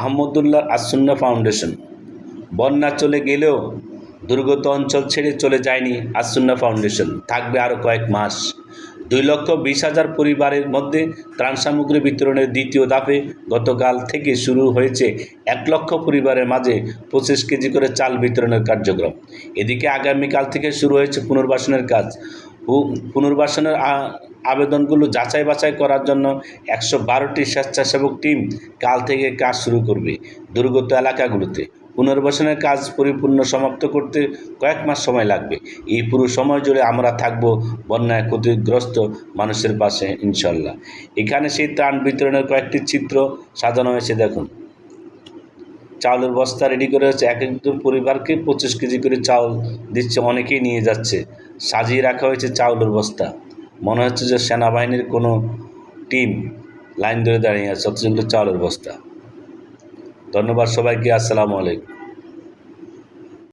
Ahmadullah As-Sunnah foundation. বন্যা চলে গেলেও দুর্গত অঞ্চল ছেড়ে চলে যায়নি আসুন্না ফাউন্ডেশন। থাকবে আরও কয়েক মাস। দুই লক্ষ বিশ হাজার পরিবারের মধ্যে ত্রাণ সামগ্রী বিতরণের দ্বিতীয় ধাপে গতকাল থেকে শুরু হয়েছে এক লক্ষ পরিবারের মাঝে পঁচিশ কেজি করে চাল বিতরণের কার্যক্রম। এদিকে আগামীকাল থেকে শুরু হয়েছে পুনর্বাসনের কাজ। পুনর্বাসনের আবেদনগুলো যাচাই বাছাই করার জন্য একশো বারোটি স্বেচ্ছাসেবক টিম কাল থেকে কাজ শুরু করবে দুর্গত এলাকাগুলোতে। পুনর্বাসনের কাজ পরিপূর্ণ সমাপ্ত করতে কয়েক মাস সময় লাগবে। এই পুরো সময় জুড়ে আমরা থাকব বন্যায় ক্ষতিগ্রস্ত মানুষের পাশে, ইনশাল্লাহ। এখানে সেই ত্রাণ বিতরণের কয়েকটি চিত্র সাজানো হয়েছে, দেখুন। চাউলের বস্তা রেডি করে হচ্ছে এক একজন পরিবারকে পঁচিশ কেজি করে চাউল দিচ্ছে, অনেকেই নিয়ে যাচ্ছে। সাজিয়ে রাখা হয়েছে চাউলের বস্তা। মনে হচ্ছে যে সেনাবাহিনীর কোনো টিম লাইন ধরে দাঁড়িয়ে আছে, অথচ চাউলের বস্তা। ধন্যবাদ সবাইকে, আসসালামু আলাইকুম।